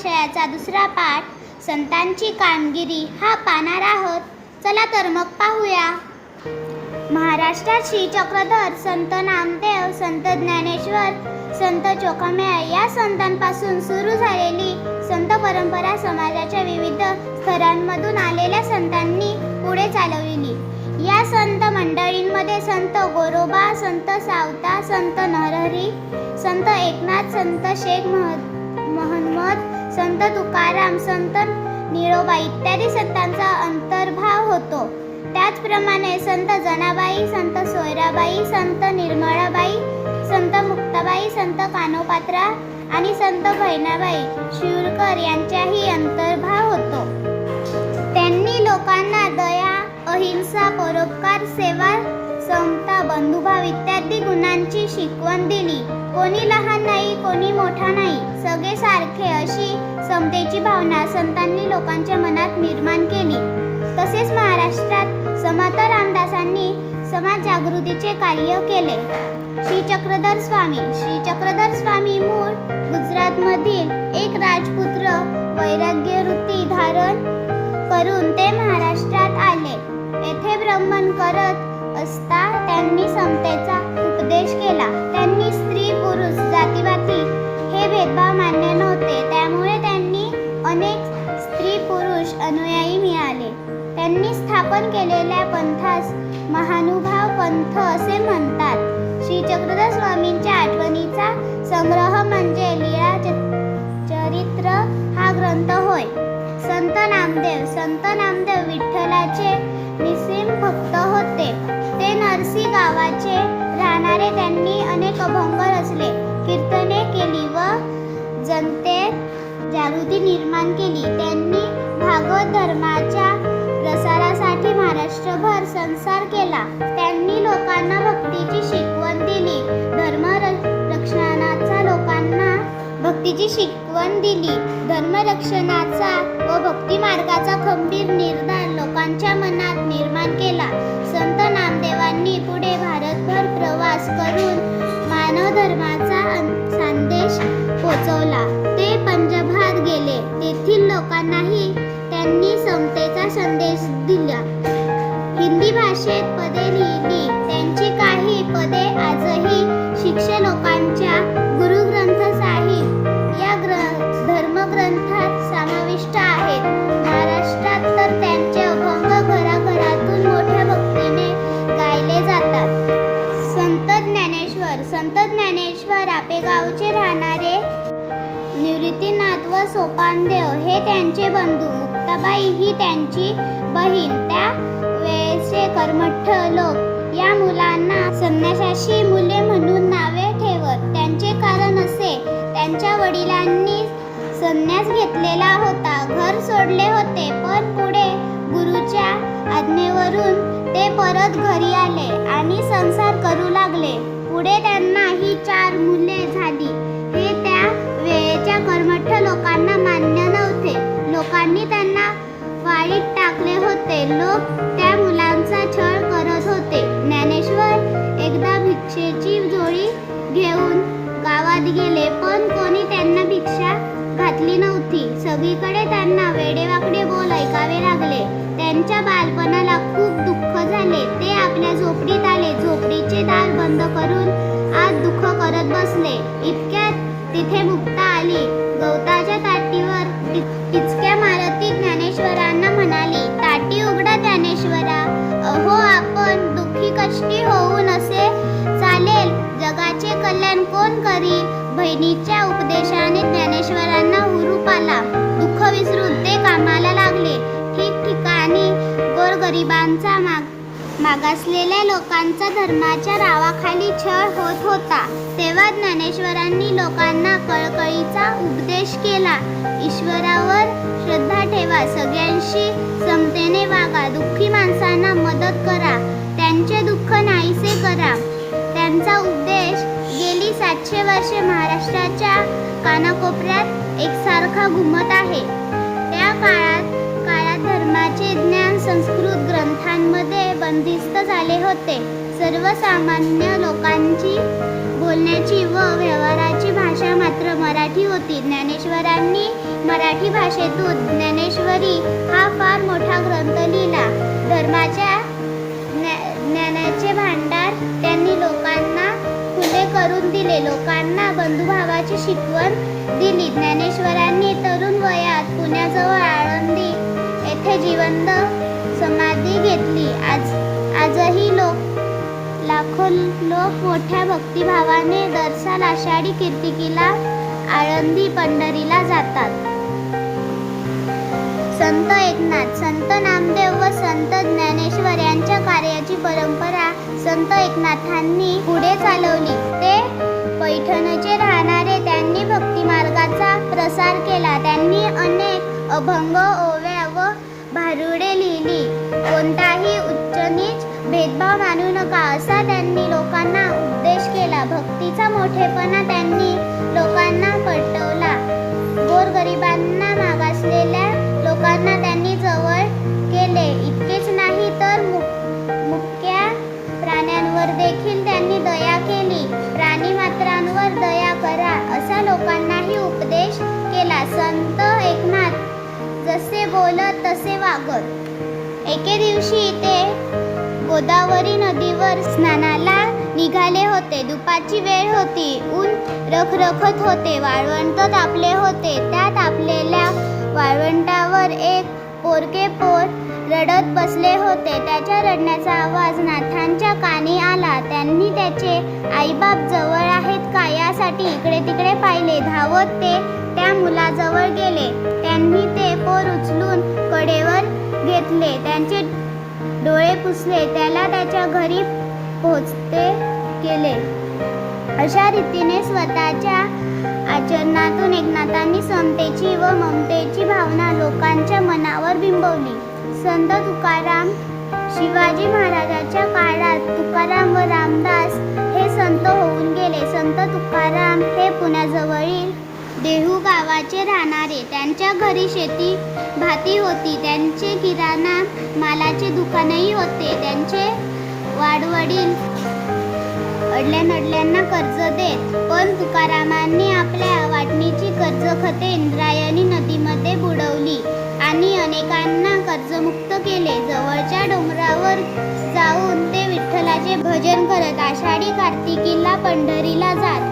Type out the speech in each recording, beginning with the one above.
विषयाचा दुसरा पाठ संतांची कामगिरी हा पाहणार आहोत. चला तर मग पाहूया. महाराष्ट्रात श्री चक्रधर संत नामदेव संत ज्ञानेश्वर संत चोखामेळा या संतांपासून सुरू झालेली संत परंपरा समाजाच्या विविध स्तरांमधून आलेल्या संतांनी पुढे चालविली. या संत मंडळींमध्ये संत गोरोबा संत सावता संत नरहरी संत एकनाथ संत शेख महद महम्मद संत तुकाराम संत निळोबा इत्यादी संतांचा अंतर्भाव होतो. त्याचप्रमाणे संत जनाबाई संत सोयराबाई संत निर्मळाबाई संत मुक्ताबाई संत कानोपात्रा आणि संत भैनाबाई शिवरकर यांचाही अंतर्भाव होतो. त्यांनी लोकांना दया अहिंसा परोपकार सेवा समता बंधुभाव इत्यादी गुणांची शिकवण दिली. कोणी लहान नाही कोणी मोठा नाही. समतेची भावना संतांनी लोकांच्या मनात निर्माण केली. तसेच महाराष्ट्रात समर्थ रामदासांनी समाज जागृतीचे कार्य केले. श्री चक्रधर स्वामी श्री चक्रधर स्वामी मूळ गुजरातमधील एक राजपुत्र वैराग्य वृत्ती धारण करून ते महाराष्ट्रात आले. येथे भ्रमण करत असता त्यांनी समतेचा उपदेश केला. त्यांनी स्त्री पुरुष जातीवाती हे भेदभाव मान्य नव्हते. त्यामुळे अनेक स्त्री पुरुष अनुयायी मिळाले. त्यांनी स्थापन केलेल्या पंथास महानुभाव पंथ असे म्हणतात. श्री चक्रधर स्वामींच्या आठवणीचा संग्रह म्हणजे लीळा च- चरित्र हा ग्रंथ होय. संत नामदेव संत नामदेव विठ्ठलाचे निसीम भक्त होते. ते नरसी गावाचे राहणारे त्यांनी अनेक अभंग रचले. जागृती निर्माण केली. त्यांनी भागवत धर्माच्या प्रसारासाठी महाराष्ट्रभर संसार केला. त्यांनी लोकांना भक्तीची शिकवण दिली. धर्म रक्षणाचा लोकांना भक्तीची शिकवण दिली. धर्मरक्षणाचा व भक्ती मार्गाचा खंबीर निर्धार लोकांच्या मनात निर्माण केला. संत नामदेवांनी पुढे भारतभर प्रवास करून मानव धर्माचा संदेश पोचवला. ते पंजाबात गेले. तेथील लोकांनाही त्यांनी समतेचा संदेश दिला. हिंदी भाषेत पदे लिहिली संत ज्ञानेश्वर आपेगावचे राहणारे निवृत्तीनाथ व सोपानदेव हे त्यांचे बंधू. मुक्ताबाई ही त्यांची बहीण. त्या वेळेचे कर्मठ लोक. या मुलांना संन्यासाशी मुले म्हणून नावे ठेवत. त्यांचे कारण असे त्यांच्या वडिलांनी संन्यास घेतलेला होता. घर सोडले होते पण पुढे गुरुच्या आज्ञेवरून ते परत घरी आले आणि संसार करू लागले. पुढे त्यांना ही चार मुले झाली. हे त्या वेळेच्या कर्मठ लोकांना मान्य नव्हते. लोकांनी त्यांना वाळीत टाकले होते. लोक त्या मुलांचा छळ करत होते. ज्ञानेश्वर एकदा भिक्षेची जोडी घेऊन गावात गेले पण कोणी त्यांना भिक्षा घातली नव्हती. सगळीकडे त्यांना वेडेवाकडे बोल ऐकावे लागले. त्यांच्या बालपणाला खूप दुःख झाले. ते आपल्या झोपडीत आले. बंद करून आज दुःख करत बसले. इतक्यात तिथे मुक्ता आली. गवताच्या ताटीवर टिच- टिचक्या मारती ज्ञानेश्वरांना म्हणाली ताटी उघडा ज्ञानेश्वरा. अहो आपण दुःखी कष्टी होऊन असे चालेल. जगाचे कल्याण कोण करी बहिणीच्या उपदेशाने ज्ञानेश्वरांना हुरूप आला. दुःख विसरून ते कामाला लागले. ठिकठिकाणी गोरगरिबांचा माग मागासलेल्या लोकांचा धर्माच्या नावाखाली छळ होत होता. तेव्हा ज्ञानेश्वरांनी लोकांना कळकळीचा उपदेश केला. ईश्वरावर श्रद्धा ठेवा सगळ्यांशी समतेने वागा दुःखी माणसांना मदत करा त्यांचे दुःख नाहीसे करा. त्यांचा उपदेश गेली सातशे वर्षे महाराष्ट्राच्या कानाकोपऱ्यात एकसारखा घुमत आहे. त्या काळात काळात धर्माचे ज्ञान संस्कृत ग्रंथांमध्ये बंदिस्त झाले होते. सर्वसामान्य लोकांची बोलण्याची व व्यवहाराची भाषा मात्र मराठी होती. ज्ञानेश्वरांनी मराठी भाषेतून ज्ञानेश्वरी हा फार मोठा ग्रंथ लिहिला. धर्माच्या ज्ञानाचे भांडार त्यांनी लोकांना खुले करून दिले. लोकांना बंधुभावाची शिकवण दिली. ज्ञानेश्वरांनी तरुण वयात पुण्याजवळ आळंदी येथे जिवंत समाधी घेतली. आज आजही लोक लाखो लोक मोठ्या भक्तिभावाने दरसाल आषाढी कीर्तिकीला आळंदी पंढरीला जातात. संत एकनाथ संत नामदेव व संत ज्ञानेश्वर यांच्या कार्याची परंपरा संत एकनाथांनी पुढे चालवली. ते पैठणचे राहणारे त्यांनी भक्ती मार्गाचा प्रसार केला. त्यांनी अनेक अभंग ओव्या भारुडे लिहिली कोणताही उच्च नीच भेदभाव मानू नका असा त्यांनी लोकांना उपदेश केला. भक्तीचा मोठेपणा त्यांनी लोकांना पटवला. गोरगरिबांना मागासलेल्या लोकांना त्यांनी जवळ केले. इतकेच नाही तर मुक्या प्राण्यांवर देखील त्यांनी दया केली. प्राणी मात्रांवर दया करा असा लोकांनाही उपदेश केला. संत जसे बोलत तसे वागत. एके दिवशी ते गोदावरी नदीवर स्नानाला निघाले होते. दुपारची वेळ होती. ऊन रखरखत होते. वाळवंट तापले होते. त्या तापलेल्या वाळवंटावर एक पोरके पोर रडत बसले होते. त्याच्या रडण्याचा आवाज नाथांच्या कानी आला. त्यांनी त्याचे आईबाप जवळ आहेत का यासाठी इकडे तिकडे पाहिले. धावत ते त्या मुलाजवळ गेले. त्यांनी ते पोर उचलून कडेवर घेतले. त्यांचे डोळे पुसले. त्याला त्याच्या घरी पोहोचते केले. अशा रीतीने स्वतःच्या आचरणातून एकनाथांनी समतेची व ममतेची भावना लोकांच्या मनावर बिंबवली. संत तुकाराम शिवाजी महाराजाच्या काळात तुकाराम व रामदास हे संत होऊन गेले. संत तुकाराम हे पुण्याजवळील देहू गावाचे राहणारे. त्यांच्या घरी शेती भाती होती. त्यांचे किराणा मालाचे दुकानही होते. त्यांचे वाडवडील अडल्या नडल्यांना कर्ज देत. पण तुकारामांनी आपल्या वाटणीची कर्ज खते इंद्रायणी नदीमध्ये बुडवली आणि अनेकांना कर्जमुक्त केले. जवळच्या डोंगरावर जाऊन ते विठ्ठलाचे भजन करत आषाढी कार्तिकीला पंढरीला जात.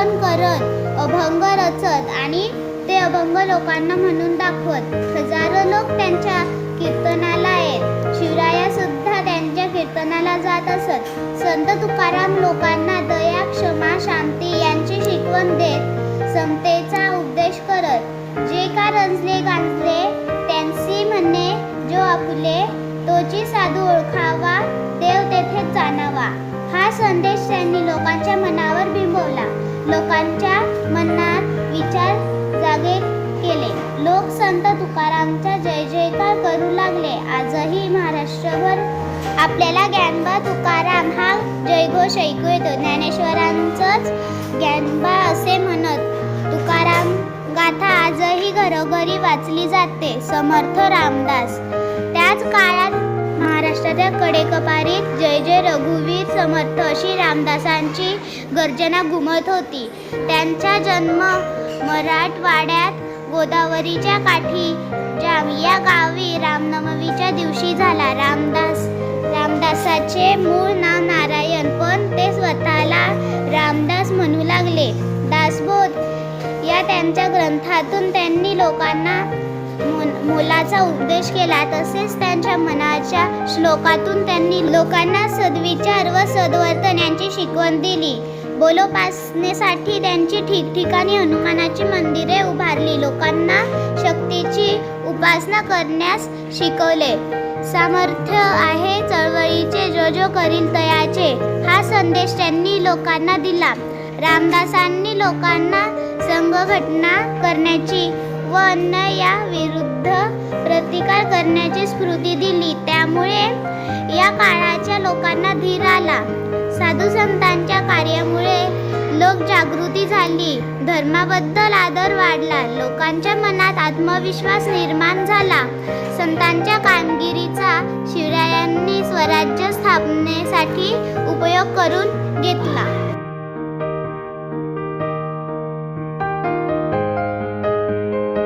कीर्तन करत अभंग रचत आणि ते अभंग लोकांना म्हणून दाखवत. हजारो लोक त्यांच्या कीर्तनाला येत. शिवराया सुद्धा त्यांच्या कीर्तनाला जात असत. संत तुकाराम लोकांना दया क्षमा शांती यांची शिकवण देत समतेचा उपदेश करत. जे का रंजले गांजले त्यांची म्हणणे जो आपुले तोची साधू ओळखावा देव तेथे जाणावा. हा संदेश त्यांनी लोकांच्या मनावर बिंबवला. लोकांच्या मनात विचार जागे केले. लोक संत तुकारामचा जय जयकार करू लागले. आजही महाराष्ट्रभर आपल्याला ज्ञानबा तुकाराम हा जयघोष ऐकू येतो. ज्ञानेश्वरांचंच ज्ञानबा असे म्हणत तुकाराम गाथा आजही घरोघरी वाचली जाते. समर्थ रामदास. त्याच काळात महाराष्ट्राच्या कडेकपारीत जय जय रघुवीर समर्थ अशी रामदासांची गर्जना घुमत होती. त्यांचा जन्म मराठवाड्यात गोदावरीच्या काठी जाम या गावी रामनवमीच्या दिवशी झाला. रामदास रामदासाचे मूळ नाव नारायण पण ते स्वतःला रामदास म्हणू लागले. दासबोध या त्यांच्या ग्रंथातून त्यांनी लोकांना मोलाचा उपदेश केला तसेच त्यांच्या मनाच्या श्लोकातून त्यांनी लोकांना सद्विचार व सद्वर्तन यांची शिकवण दिली. बोलोपासनेसाठी त्यांची ठिकठिकाणी हनुमानाची मंदिरे उभारली. लोकांना शक्तीची उपासना करण्यास शिकवले. सामर्थ्य आहे चळवळीचे जो जो करील तयाचे. हा संदेश त्यांनी लोकांना दिला. रामदासांनी लोकांना संघटना करण्याची व अन्याय या विरुद्ध प्रतिकार करण्याची स्फूर्ती दिली. त्यामुळे या काळाच्या लोकांना धीर आला. साधू संतांच्या कार्यामुळे लोक जागृती झाली. धर्माबद्दल आदर वाढला. लोकांच्या मनात आत्मविश्वास निर्माण झाला. संतांच्या कामगिरीचा शिवरायांनी स्वराज्य स्थापनेसाठी उपयोग करून घेतला.